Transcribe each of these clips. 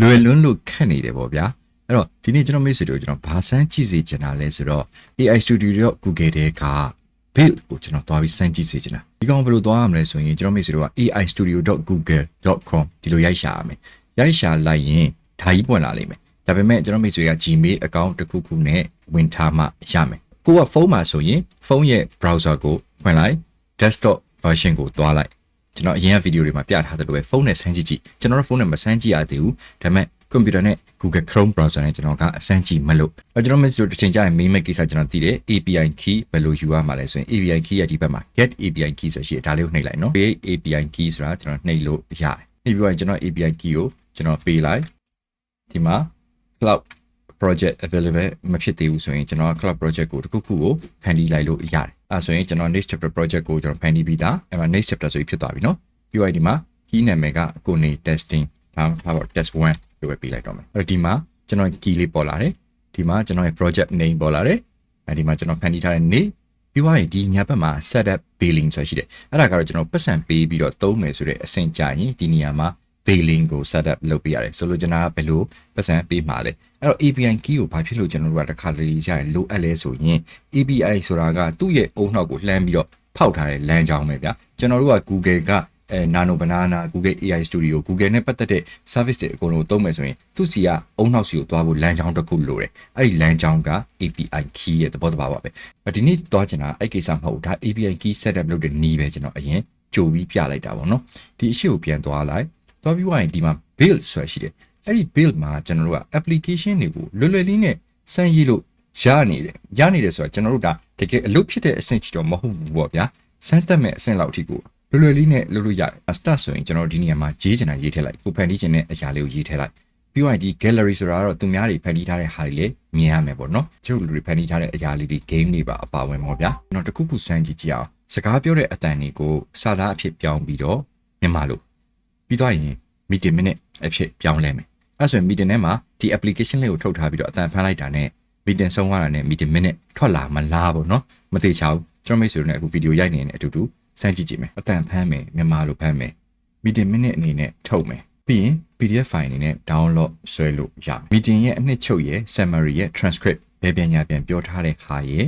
လွယ်လွန်းလို့ခက်နေတယ်ပေါ့ဗျာအဲ့တော့ဒီနေ့ကျွန်တော်မိတ်ဆွေတို့ကျွန်တော်ဘာစမ်းကြည့်စေချင်တာလဲဆိုတော့ AI Studio ရော Google တဲ့က build ကိုကျွန်တော်သွားပြီးစမ်းကြည့်စေချင်တာဒီကောင်ဘယ်လိုသွားရမလဲဆိုရင်ကျွန်တော်မိတ်ဆွေတို့က aistudio.google.com ဒီလိုရိုက်ရှာရမယ်ရိုက်ရှာလိုက်ရင်ဒါကြီးပွင့်လာလိမ့်မယ်ဒါပေမဲ့ကျွန်တော်မိတ်ဆွေက Gmail account တစ်ခုခုနဲ့ဝင်ထားမှရမယ်ကိုကဖုန်းမှာဆိုရင်ဖုန်းရဲ့ browser ကိုဖွင့်လိုက် desktop version ကိုသွားလိုက် ကျွန်တော်အရင်ကဗီဒီယိုတွေမှာပြထားသလိုပဲဖုန်းနဲ့ဆန်းကြည့်ကြည့်ကျွန်တော်တို့ဖုန်းနဲ့မဆန်းကြည့်ရသေးဘူးဒါပေမဲ့ကွန်ပျူတာနဲ့ Google Chrome browser နဲ့ကျွန်တော်ကအဆန်းကြည့်မလို့အဲကျွန်တော်မစ်ဆိုတစ်ချိန်ကြာရင် main မဲ့ကိစ္စကျွန်တော်သိတယ် API key ဘယ်လိုယူရမှာလဲဆိုရင် API key ရဲ့ဒီဘက်မှာ get API key ဆိုရှိတယ်ဒါလေးကိုနှိပ်လိုက်နော် create API key ဆိုတာကျွန်တော်နှိပ်လို့ရတယ်နှိပ်ပြီးတော့ကျွန်တော် API key ကိုကျွန်တော်ပေးလိုက်ဒီမှာ cloud project available မဖြစ်သေးဘူးဆိုရင်ကျွန်တော် cloud project ကိုတစ်ခုခုကိုဖန်တီးလိုက်လို့ရတယ် အဲဆိုရင်ကျွန်တော် next chapter project ကိုကျွန်တော်ဖန်တီးပြီးသားအဲမှာ next chapter ဆိုပြီးဖြစ်သွားပြီနော်ပြီးတော့ဒီမှာ key နာမည်ကကိုနေ testing ဒါပါတော့ test 1လို့ပဲပေးလိုက်တော့မယ်အဲ့တော့ဒီမှာကျွန်တော် key လေးပေါ်လာတယ်ဒီမှာကျွန်တော်ရဲ့ project name ပေါ်လာတယ်အဲဒီမှာကျွန်တော်ဖန်တီးထားတဲ့ name ပြီးသွားရင်ဒီညာဘက်မှာ setup billing ဆိုရှိတယ်အဲ့ဒါကတော့ကျွန်တော်ပတ်စံပေးပြီးတော့သုံးမယ်ဆိုတဲ့အဆင့်ကြာရင်ဒီနေရာမှာ billing ကို setup လုပ်ပေးရတယ်ဆိုလိုချင်တာကဘယ်လိုပတ်စံပေးမှာလဲအဲ့တော့ API key ကိုဘာဖြစ်လို့ကျွန်တော်တို့ကတစ်ခါတလေကြာရင်လိုအပ်လဲဆိုရင် API ဆိုတာကသူ့ရဲ့အုံနှောက်ကိုလှမ်းပြီးတော့ဖောက်ထားတဲ့လမ်းကြောင်းပဲဗျာကျွန်တော်တို့က Google ကအဲ Nano Banana Google AI Studio Google နဲ့ပတ်သက်တဲ့ service တွေအကုန်လုံးသုံးမယ်ဆိုရင်သူ့စီကအုံနှောက်စီကိုသွားဖို့လမ်းကြောင်းတစ်ခုလိုတယ်အဲ့ဒီလမ်းကြောင်းက API key ရဲ့သဘောတဘာပါပဲဒီနေ့သွားချင်တာအဲ့ကိစ္စမဟုတ်ဘူးဒါ API key setup လုပ်တဲ့နည်းပဲကျွန်တော်အရင်ကြိုပြီးပြလိုက်တာပေါ့နော်ဒီအရှိကိုပြန်သွားလိုက် သွားပြီးွားရင်ဒီမှာ build ဆိုတာရှိတယ်အဲ့ဒီ build မှာကျွန်တော်တို့က application တွေကိုလွယ်လွယ်လေးနဲ့စမ်းရေးလို့ရနေတယ်ရနေတယ်ဆိုတာကျွန်တော်တို့ဒါတကယ်အလုပ်ဖြစ်တဲ့အဆင့်ချီတော့မဟုတ်ဘူးပေါ့ဗျာစမ်းတက်မဲ့အဆင့်လောက်အထိကိုလွယ်လွယ်လေးနဲ့လုပ်လို့ရတယ် start ဆိုရင်ကျွန်တော်ဒီနေရာမှာရေးချင်တာရေးထည့်လိုက်ကိုဖန်တီးချင်တဲ့အရာလေးကိုရေးထည့်လိုက်ပြီးတော့ဒီ gallery ဆိုတာကတော့သူများတွေဖန်တီးထားတဲ့ဟာတွေလည်းမြင်ရမယ်ပေါ့နော်ကျုပ်လူတွေဖန်တီးထားတဲ့အရာလေးတွေ game တွေပါအပါဝင်ပေါ့ဗျာကျွန်တော်တခုခုစမ်းကြည့်ကြည့်အောင်စကားပြောတဲ့အတန်တွေကိုစာသားအဖြစ်ပြောင်းပြီးတော့မြန်မာလို့ ပြီးတော့ရင် meeting minute အဖြစ်ပြောင်းလဲမယ်အဲဆိုရင် meeting ထဲမှာဒီ application လေးကိုထုတ်ထားပြီးတော့အတန်ဖန်လိုက်တာနဲ့ meeting ဆုံးသွားတာနဲ့ meeting minute ထွက်လာမလားပေါ့နော်မသေးချဘူးကျွန်တော်မိတ်ဆွေတို့နဲ့အခုဗီဒီယိုရိုက်နေတဲ့အတူတူစမ်းကြည့်ကြည့်မယ်အတန်ဖမ်းမယ်မြန်မာလိုဖမ်းမယ် meeting minute အနေနဲ့ထုတ်မယ်ပြီးရင် PDF file အနေနဲ့ download ဆွဲလို့ရမယ် meeting ရဲ့အနှစ်ချုပ်ရဲ့ summary ရဲ့ transcript ဘယ်ပြန်ညာပြန်ပြောထားတဲ့ဟာရဲ့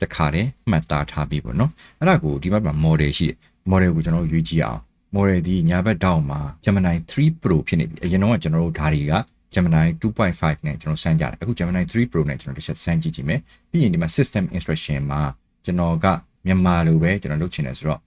တခါတည်းမှတ်သားထားပြီးပေါ့နော်အဲ့ဒါကိုဒီဘက်မှာ model ရှိတယ် model ကိုကျွန်တော်တို့ရွေးကြည့်အောင် model ဒီညာဘက်တောင်မှာ Gemini 3 Pro ဖြစ်နေပြီအရင်တော့ကျွန်တော်တို့ဓာတ်တွေက Gemini 2.5နဲ့ကျွန်တော်စမ်းကြတယ်အခု Gemini 3 Pro နဲ့ကျွန်တော်တစ်ချက်စမ်းကြည့်ကြည့်မယ်ပြီးရင်ဒီမှာ system instruction မှာကျွန်တော်ကမြန်မာလိုပဲကျွန်တော်လုပ်ချင်တယ်ဆိုတော့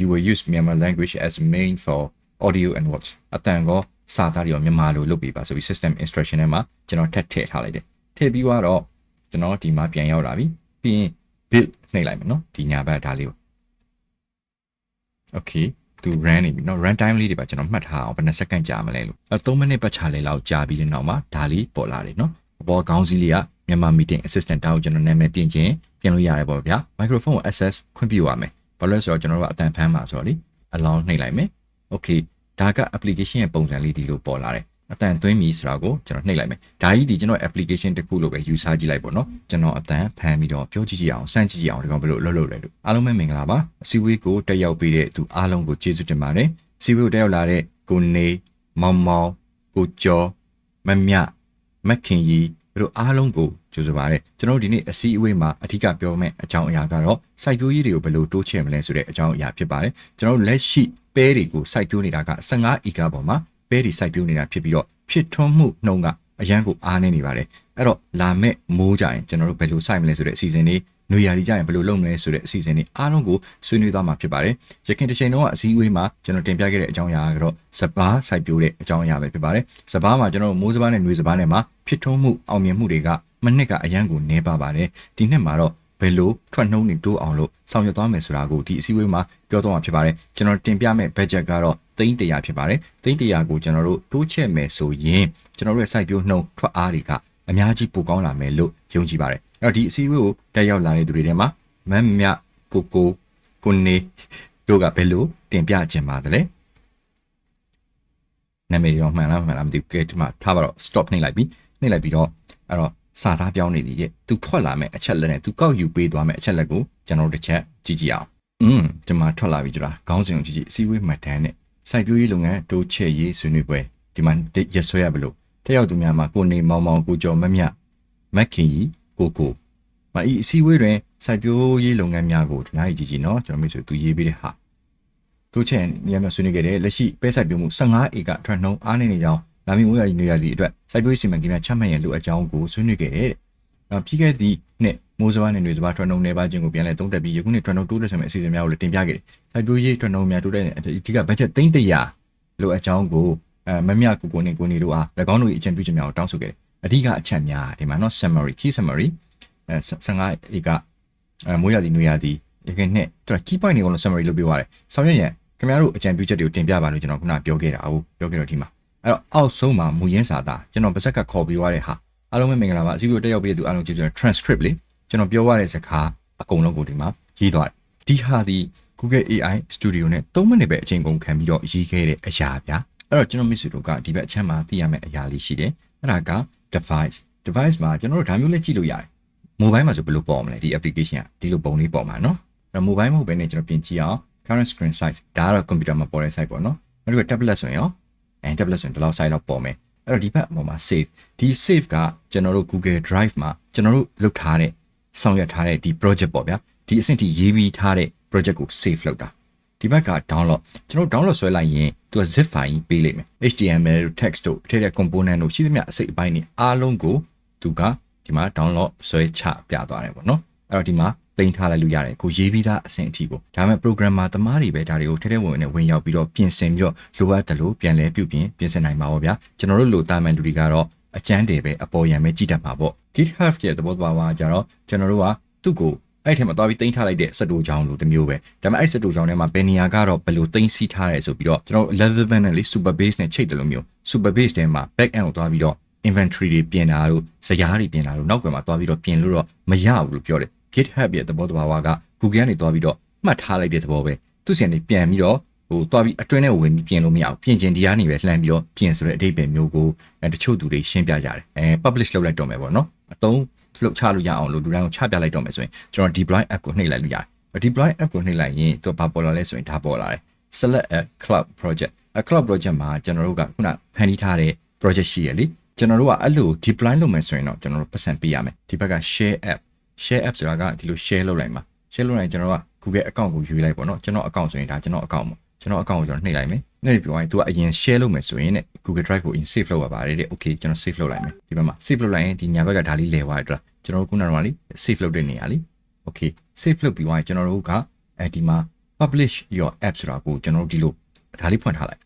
you will use Myanmar language as main for audio and watch အတန်ကောစာသားတွေရောမြန်မာလိုလုပ်ပေးပါဆိုပြီး system instruction ထဲမှာကျွန်တော်ထပ်ထည့်ထားလိုက်တယ်ထည့်ပြီးတော့ကျွန်တော်ဒီမှာပြန်ရောက်လာပြီပြီးရင် build နှိပ်လိုက်မယ်နော်ဒီညာဘက်ဒါလေးကို okay သူ run နေပြီเนาะ run time လေးတွေပါကျွန်တော်မှတ်ထားအောင်ဘယ်နှစက္ကန့်ကြာမလဲလို့အဲ3မိနစ်ပတ်ချာလေလောက်ကြာပြီးတဲ့နောက်မှာဒါလေးပေါ်လာတယ်เนาะအပေါ်ခေါင်းစည်းလေးကမြန်မာ meeting assistant တောက်ကျွန်တော်နာမည်ပြင်ချင်းပြင်လို့ရတယ်ပေါ့ဗျာ microphone ကို access ခွင့်ပြုရမယ်ဘာလို့လဲဆိုတော့ကျွန်တော်တို့ကအတန်ဖမ်းမှာဆိုတော့လေ allow နှိပ်လိုက်မယ် okay ဒါက application ရဲ့ပုံစံလေးဒီလိုပေါ်လာတယ် အတန်သွင်းပြီဆိုတာကိုကျွန်တော်နှိပ်လိုက်မယ်ဒါကြီးဒီကျွန်တော် application တစ်ခုလို့ပဲ user ကြည့်လိုက်ပေါ့နော်ကျွန်တော်အတန်ဖမ်းပြီးတော့ပြောကြည့်ကြည့်အောင်စမ်းကြည့်ကြည့်အောင်ဒီကောင်ဘယ်လိုလုပ်လုပ်လဲလို့အားလုံးပဲမင်္ဂလာပါအစည်းအဝေးကိုတက်ရောက်ပေးတဲ့သူအားလုံးကိုကျေးဇူးတင်ပါတယ်အစည်းအဝေးကိုတက်ရောက်လာတဲ့ကိုနေမောင်မောင်ကိုကျော်မမြမက်ခင်ကြီးတို့အားလုံးကိုကျေးဇူးပါတယ်ကျွန်တော်တို့ဒီနေ့အစည်းအဝေးမှာအထူးကပြောမယ့်အကြောင်းအရာကတော့စိုက်ပျိုးရေးတွေကိုဘယ်လိုတိုးချဲ့မလဲဆိုတဲ့အကြောင်းအရာဖြစ်ပါတယ်ကျွန်တော်တို့လက်ရှိပဲတွေကိုစိုက်ပျိုးနေတာက15ဧကပေါ်မှာ ပဲတွေစိုက်ပျိုးနေတာဖြစ်ပြီးတော့ဖြစ်ထွန်းမှုနှုန်းကအရန်ကိုအားနေနေပါတယ်အဲ့တော့လာမဲ့မိုးကြရင်ကျွန်တော်တို့ဘယ်လိုစိုက်မလဲဆိုတဲ့အစီအစဉ်လေးနွေရာသီကြရင်ဘယ်လိုလုပ်မလဲဆိုတဲ့အစီအစဉ်လေးအားလုံးကိုဆွေးနွေးသွားမှာဖြစ်ပါတယ်ရခင်တစ်ချိန်လုံးကအစည်းအဝေးမှာကျွန်တော်တင်ပြခဲ့တဲ့အကြောင်းအရာကတော့စပားစိုက်ပျိုးတဲ့အကြောင်းအရာပဲဖြစ်ပါတယ်စပားမှာကျွန်တော်မိုးစပားနဲ့နွေစပားနဲ့မှာဖြစ်ထွန်းမှုအောင်မြင်မှုတွေကမနှစ်ကအရန်ကိုနေပါပါတယ်ဒီနှစ်မှာတော့ဘယ်လိုထွက်နှုံးနေတိုးအောင်လို့ဆောင်ရွက်သွားမယ်ဆိုတာကိုဒီအစည်းအဝေးမှာပြောသွားမှာဖြစ်ပါတယ်ကျွန်တော်တင်ပြမယ့် budget ကတော့ သိန်း100ဖြစ်ပါတယ်သိန်း100ကိုကျွန်တော်တို့တိုးချဲ့မယ်ဆိုရင်ကျွန်တော်တို့ရဲ့ site ပြိုးနှုံထွက်အားတွေကအများကြီးပိုကောင်းလာမယ်လို့ယုံကြည်ပါတယ်အဲ့တော့ဒီအစည်းအဝေးကိုတက်ရောက်လာတဲ့သူတွေထဲမှာမမ်မြကိုကိုကိုနေတို့ကဘယ်လိုတင်ပြခြင်းပါသလဲနာမည်တော့မှန်လားမှန်လားမသိဘူးကဲဒီမှာထားပါတော့ stop နှိပ်လိုက်ပြီနှိပ်လိုက်ပြီးတော့အဲ့တော့စာသားပြောင်းနေပြီရဲ့သူထွက်လာမဲ့အချက်လက်နဲ့သူကောက်ယူပေးသွားမဲ့အချက်လက်ကိုကျွန်တော်တို့တစ်ချက်ကြည့်ကြည့်အောင်อืมဒီမှာထွက်လာပြီကြလားခေါင်းစဉ်ကိုကြည့်ကြည့်အစည်းအဝေးမှတ်တမ်းနဲ့ စိုက်ပျိုးရေးလုပ်ငန်းတိုးချဲ့ရေးဆွေးနွေးပွဲဒီမှာရဆွဲရဘလို့တက်ရောက်သူများမှာကိုနေမောင်မောင်ကိုကျော်မမြမက်ခင်ကြီးကိုကိုမအီအစည်းအဝေးတွင်စိုက်ပျိုးရေးလုပ်ငန်းများကိုဒီနေ့ကြည့်ကြည့်နော်ကျွန်တော်မိတ်ဆွေသူရေးပေးတဲ့ဟာတိုးချဲ့နေရာမှာဆွေးနွေးခဲ့တဲ့လက်ရှိပဲစိုက်ပျိုးမှု15ဧကထွန်းနှုံအားနေနေကြောင်းလာမည့်မိုးရာနေရာသည့်အတွက်စိုက်ပျိုးရေးစီမံကိန်းများချမှတ်ရန်လိုအပ်ကြောင်းကိုဆွေးနွေးခဲ့တဲ့ ပြီးခဲ့သည့်နှစ်မိုးစဘာနဲ့နေစဘာထွက်နှုံးနေပါခြင်းကိုပြန်လည်သုံးသပ်ပြီးယခုနှစ်ထွက်နှုံးတိုးတက်ဆောင်မယ့်အစီအစဉ်များကိုလည်းတင်ပြခဲ့တယ်။စိုက်ပျိုးရေးထွက်နှုံးများတိုးတက်တဲ့အဓိကဘတ်ဂျက်သိန်း100လိုအပ်ကြောင်းကိုအဲမမြကိုကိုနေကိုနေတို့အား၎င်းတို့၏အကြံပြုချက်များကိုတောင်းဆိုခဲ့တယ်။အဓိကအချက်များဒီမှာနော် summary key summary အဲ15ဧကအဲမိုးရည်နေရသည်ယခုနှစ်တော် key point တွေကိုလည်း summary လုပ်ပြပါတယ်။ဆောင်ရွက်ရန်ခင်ဗျားတို့အကြံပြုချက်တွေကိုတင်ပြပါလို့ကျွန်တော်ခုနပြောခဲ့တာဟုတ်ပြောခဲ့တော့ဒီမှာအဲ့တော့အောက်ဆုံးမှာမူရင်းစာသားကျွန်တော်ပါဇက်ကခေါ်ပြီးသွားတဲ့ဟာ အားလုံးပဲမင်္ဂလာပါအစည်းအဝေးတက်ရောက်ပေးတဲ့သူအားလုံးကျေးဇူးတင် transcript လေကျွန်တော်ပြောရတဲ့စကားအကုန်လုံးကိုဒီမှာရေးသွားတယ်ဒီဟာဒီ Google AI Studio နဲ့3မိနစ်ပဲအချိန်ကုန်ခံပြီးတော့ရေးခဲ့တဲ့အရာဗျာအဲ့တော့ကျွန်တော်မိတ်ဆွေတို့ကဒီဘက်အချမ်းမှာသိရမယ့်အရာလေးရှိတယ်အဲ့ဒါက device device မှာကျွန်တော်တို့ဒါမျိုးလည်းကြည့်လို့ရတယ်မိုဘိုင်းမှာဆိုဘယ်လိုပေါ်မလဲဒီ application ကဒီလိုပုံလေးပေါ်မှာနော်အဲ့တော့မိုဘိုင်းမဟုတ်ဘဲနဲ့ကျွန်တော်ပြင်ကြည့်အောင် current screen size ဒါကတော့ computer မှာပေါ်တဲ့ size ပေါ့နော်နောက်တစ်ခု tablet ဆိုရင်ရောအဲ tablet ဆိုရင်ဒီလောက် size လောက်ပေါ်မယ် အဲ့တော့ဒီဘက်အပေါ်မှာ save ဒီ save ကကျွန်တော်တို့ Google Drive မှာကျွန်တော်တို့လုပ်ထားတဲ့ဆောင်ရွက်ထားတဲ့ဒီ project ပေါ့ဗျာဒီအဆင့်ထိရေးပြီးထားတဲ့ project ကို save လုပ်တာဒီဘက်က download ကျွန်တော် download ဆွဲလိုက်ရင်သူက zip file ကြီးပေးလိမ့်မယ် HTML text တို့ထည့်တဲ့ component တို့ရှိသမျှအစိတ်အပိုင်းတွေအားလုံးကိုသူကဒီမှာ download ဆွဲချပြသွားတယ်ပေါ့နော်အဲ့တော့ဒီမှာ တင်ထားလိုက်လို့ရတယ်ကိုရေးပြီးသားအဆင့်အထိကိုဒါပေမဲ့ programmer တမားတွေပဲဒါတွေကိုထဲထဲဝင်ဝင်နဲ့ဝင်ရောက်ပြီးတော့ပြင်ဆင်ပြီးတော့လိုအပ်တယ်လို့ပြန်လဲပြုပြင်ပြင်ဆင်နိုင်ပါဘောဗျာကျွန်တော်တို့လိုတာမန်လူတွေကတော့အကျန်းတယ်ပဲအပေါ်ရံပဲကြည့်တတ်မှာပေါ့ GitHub ရဲ့သဘောတရားကကြတော့ကျွန်တော်တို့ကသူ့ကိုအဲ့ထဲမှာသွားပြီးတင်ထားလိုက်တဲ့စတူချောင်းလိုတစ်မျိုးပဲဒါပေမဲ့အဲ့စတူချောင်းထဲမှာဘယ်နေရာကတော့ဘယ်လိုတင်စီထားရဲဆိုပြီးတော့ကျွန်တော် level band နဲ့လေ super base နဲ့ချိတ်တယ်လို့မျိုး super base ထဲမှာ back end ကိုသွားပြီးတော့ inventory တွေပြင်တာတို့ဇယားတွေပြင်တာတို့နောက်ကွယ်မှာသွားပြီးတော့ပြင်လို့တော့မရဘူးလို့ပြောတယ် GitHub ရဲ့သဘောတဘာဝက Google ကနေသွားပြီးတော့မှတ်ထားလိုက်တဲ့သဘောပဲသူစီကနေပြန်ပြီးတော့ဟိုသွားပြီးအတွင်းထဲဝင်ပြီးပြင်လို့မရဘူးပြင်ကျင်တရားနေပဲလှမ်းပြီးတော့ပြင်ဆိုတဲ့အဓိပ္ပာယ်မျိုးကိုတချို့သူတွေရှင်းပြကြတယ်အဲ publish လုပ်လိုက်တော့မယ်ပေါ့နော်အတုံးလှုပ်ချလို့ရအောင်လို့လူတိုင်းကိုချပြလိုက်တော့မယ်ဆိုရင်ကျွန်တော် deploy app ကိုနှိပ်လိုက်လို့ရတယ် deploy app ကိုနှိပ်လိုက်ရင်သူကဘာပေါ်လာလဲဆိုရင်ဒါပေါ်လာတယ် select a cloud project a cloud project မှာကျွန်တော်တို့ကခုနဖန်တီးထားတဲ့ project ရှိရလေကျွန်တော်တို့ကအဲ့လို deploy လုပ်မယ်ဆိုရင်တော့ကျွန်တော်တို့ပတ်စံပေးရမယ်ဒီဘက်က share app share app ဆိုတာကဒီလို share လုပ်လိုက်မှာ share လုပ်လိုက်ကျွန်တော်က Google account ကိုယူလိုက်ပေါ့နော်ကျွန်တော် account ဆိုရင်ဒါကျွန်တော် account ပေါ့ကျွန်တော် account ကိုကျွန်တော်နှိပ်လိုက်မယ်နှိပ်ပြီးတော့သူကအရင် share လုပ်မယ်ဆိုရင်ね Google Drive ကိုအရင် save လုပ်ရပါတယ်တဲ့ okay ကျွန်တော် save လုပ်လိုက်မယ်ဒီဘက်မှာ save လုပ်လိုက်ရင်ဒီညာဘက်ကဒါလေးလဲသွားတယ်ကျွန်တော်တို့ခုနကတော့လေ save လုပ်တဲ့နေရာလေ okay save လုပ်ပြီးတော့ကျွန်တော်တို့ကအဲဒီမှာ publish your app ဆိုတာကိုကျွန်တော်တို့ဒီလိုဒါလေးဖွင့်ထားလိုက်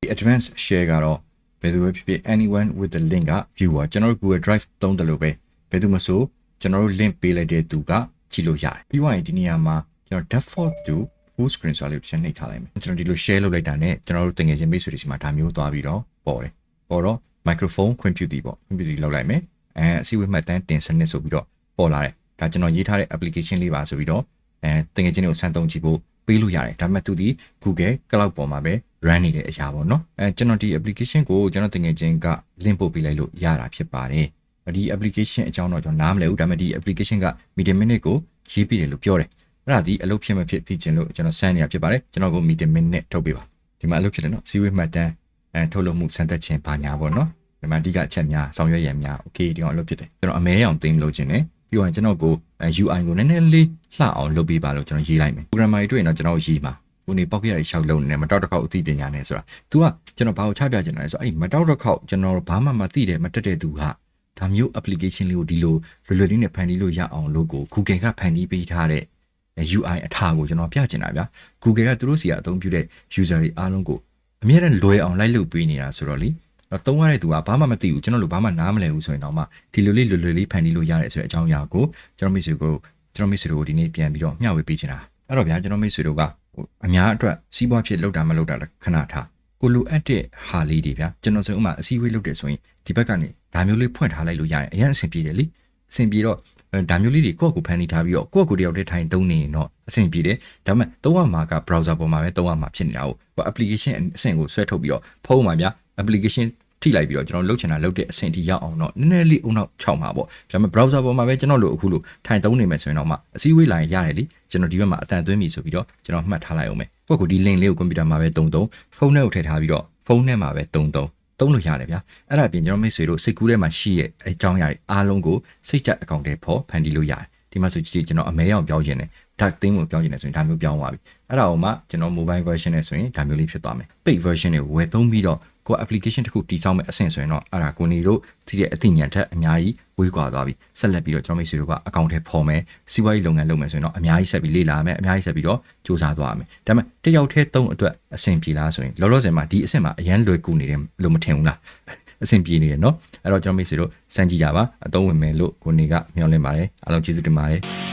ဒီ advanced share ကတော့ဘယ်သူပဲဖြစ်ဖြစ် anyone with the link က viewer ကျွန်တော်တို့ Google Drive သုံးတယ်လို့ပဲဘယ်သူမဆို ကျွန်တော်တို့ link ပေးလိုက်တဲ့သူကကြည့်လို့ရတယ်ပြီးသွားရင်ဒီနေရာမှာကျွန်တော် default to full screen ဆိုတာလေးကိုချက်နှိပ်ထားလိုက်မယ်ကျွန်တော်ဒီလို share လုပ်လိုက်တာနဲ့ကျွန်တော်တို့တငယ်ချင်းမိတ်ဆွေတွေစီမှာဒါမျိုးသွားပြီးတော့ပေါ်တယ်ပေါ်တော့ microphone ခွင့်ပြုသည်ပေါ့ခွင့်ပြုသည်လောက်လိုက်မယ်အဲအစည်းအဝေးမှတ်တမ်းတင်စနစ်ဆိုပြီးတော့ပေါ်လာတယ်ဒါကျွန်တော်ရေးထားတဲ့ application လေးပါဆိုပြီးတော့အဲတငယ်ချင်းတွေကိုစမ်းသုံးကြည့်ဖို့ပေးလို့ရတယ်ဒါပေမဲ့သူဒီ Google Cloud ပေါ်မှာပဲ run နေတဲ့အရာပေါ့နော်အဲကျွန်တော်ဒီ application ကိုကျွန်တော်တငယ်ချင်းက link ပို့ပေးလိုက်လို့ရတာဖြစ်ပါတယ် ဒီ application အကြောင်းတော့ကျွန်တော်နားမလည်ဘူးဒါပေမဲ့ဒီ application က meeting minute ကိုရေးပြတယ်လို့ပြောတယ်အဲ့ဒါဒီအလုပ်ဖြစ်မဖြစ်သိချင်လို့ကျွန်တော်စမ်းနေတာဖြစ်ပါတယ်ကျွန်တော်ကို meeting minute ထုတ်ပေးပါဒီမှာအလုပ်ဖြစ်တယ်နော်စီဝေးမှတ်တမ်းအဲထုတ်လုပ်မှုစမ်းသပ်ခြင်းဘာညာပေါ့နော်ဒီမှာအဓိကအချက်များဆောင်ရွက်ရန်များ okay ဒီကောင်အလုပ်ဖြစ်တယ်ကျွန်တော်အမဲအောင်သိမ်းလို့ခြင်းတယ်ပြီးတော့ကျွန်တော်ကို UI ကိုနည်းနည်းလေးလှအောင်လုပ်ပေးပါလို့ကျွန်တော်ရေးလိုက်မယ် programmer တွေတွေ့ရင်တော့ကျွန်တော်ရေးမှာကိုနေပောက်ရရရှောက်လုံးနေတယ်မတောက်တစ်ခေါက်အသိပညာနဲ့ဆိုတာ तू ကကျွန်တော်ဘာကိုချပြချင်တာလဲဆိုတော့အဲ့မတောက်တစ်ခေါက်ကျွန်တော်ဘာမှမသိတယ်မတက်တဲ့သူဟာ ဒါမျိုး application လေးကိုဒီလိုလွယ်လွယ်လေးနဲ့ဖန်တီးလို့ရအောင်လို့ကို Google ကဖန်တီးပေးထားတဲ့ UI အထာကိုကျွန်တော်ပြချင်တာဗျာ Google ကသူတို့စီကအသုံးပြုတဲ့ user တွေအားလုံးကိုအများနဲ့လွယ်အောင်လိုက်လုပ်ပေးနေတာဆိုတော့လေတော့သုံးရတဲ့သူကဘာမှမသိဘူးကျွန်တော်တို့ဘာမှနားမလည်ဘူးဆိုရင်တော့မှဒီလိုလေးလွယ်လွယ်လေးဖန်တီးလို့ရတယ်ဆိုတဲ့အကြောင်းအရာကိုကျွန်တော်မိတ်ဆွေကိုကျွန်တော်မိတ်ဆွေတို့ဒီနေ့ပြန်ပြီးတော့မျှဝေပေးချင်တာအဲ့တော့ဗျာကျွန်တော်မိတ်ဆွေတို့ကဟိုအများအတွက်စီးပွားဖြစ်လောက်တာမလောက်တာခဏထား ကိုလိုအပ်တဲ့ဟာလေးတွေဗျာကျွန်တော်ဆိုဥမာအစည်းအဝေးလုပ်တယ်ဆိုရင်ဒီဘက်ကနေဒါမျိုးလေးဖွင့်ထားလိုက်လို့ရရင်အရင်အဆင်ပြေတယ်လေအဆင်ပြေတော့ဒါမျိုးလေးတွေကိုယ့်ကိုဖန်တီးထားပြီးတော့ကိုယ့်ကိုတယောက်တည်းထိုင်သုံးနေရင်တော့အဆင်ပြေတယ်ဒါပေမဲ့သုံးရမှာက browser ပေါ်မှာပဲသုံးရမှာဖြစ်နေတာဟုတ်ဟို application အဆင့်ကိုဆွဲထုတ်ပြီးတော့ဖုန်းမှာဗျာ application ထိလိုက်ပြီးတော့ကျွန်တော်လုတ်ချင်တာလုတ်တဲ့အဆင့်ထိရောက်အောင်တော့နည်းနည်းလေးအုံနောက်ခြောက်မှာပေါ့ဒါပေမဲ့ browser ပေါ်မှာပဲကျွန်တော်တို့အခုလို့ထိုင်သုံးနေမယ်ဆိုရင်တော့မှအစည်းအဝေးလိုင်းရတယ်လေကျွန်တော်ဒီဘက်မှာအတန်သွင်းပြီဆိုပြီးတော့ကျွန်တော်မှတ်ထားလိုက်အောင်မယ်ကိုယ့်ကိုဒီ link လေးကို computer မှာပဲတုံတုံဖုန်းထဲကိုထည့်ထားပြီးတော့ဖုန်းထဲမှာပဲတုံတုံသုံးလို့ရတယ်ဗျာအဲ့ဒါအပြင်ကျွန်တော်မိတ်ဆွေတို့စိတ်ကူးထဲမှာရှိရဲ့အကြောင်းအရာတွေအားလုံးကိုစိတ်ကြအကောင့်တွေပေါ်ဖန်တီးလို့ရတယ်ဒီမှာဆိုကြည့်ကျွန်တော်အမဲအောင်ပြောင်းခြင်းနဲ့ dark theme ကိုပြောင်းခြင်းနဲ့ဆိုရင်ဒါမျိုးပြောင်းသွားပြီအဲ့ဒါအောင်မှကျွန်တော် mobile version နဲ့ဆိုရင်ဒါမျိုးလေးဖြစ်သွားမယ် paid version တွေဝယ်သုံးပြီးတော့ ကိုယ် application တစ်ခုတည်ဆောက်မဲ့အဆင့်ဆိုရင်တော့အဲ့ဒါကိုနေတို့သိတဲ့အသိဉာဏ်ထက်အများကြီးဝေးကွာသွားပြီဆက်လက်ပြီးတော့ကျွန်တော်မိတ်ဆွေတို့ကအကောင့်ထဲပေါ်မယ်စီးပွားရေးလုပ်ငန်းလုပ်မယ်ဆိုရင်တော့အများကြီးဆက်ပြီးလေ့လာမယ်အများကြီးဆက်ပြီးတော့စူးစမ်းသွားမယ်ဒါပေမဲ့တစ်ယောက်တည်းသုံးအတွက်အဆင်ပြေလားဆိုရင်လောလောဆယ်မှာဒီအဆင့်မှာအရန်လွယ်ကူနေတယ်လို့မထင်ဘူးလား အဆင်ပြေနေတယ်เนาะအဲ့တော့ကျွန်တော်မိတ်ဆွေတို့စမ်းကြည့်ကြပါအသုံးဝင်မယ်လို့ကိုနေကမျှော်လင့်ပါတယ်အားလုံးကျေးဇူးတင်ပါတယ်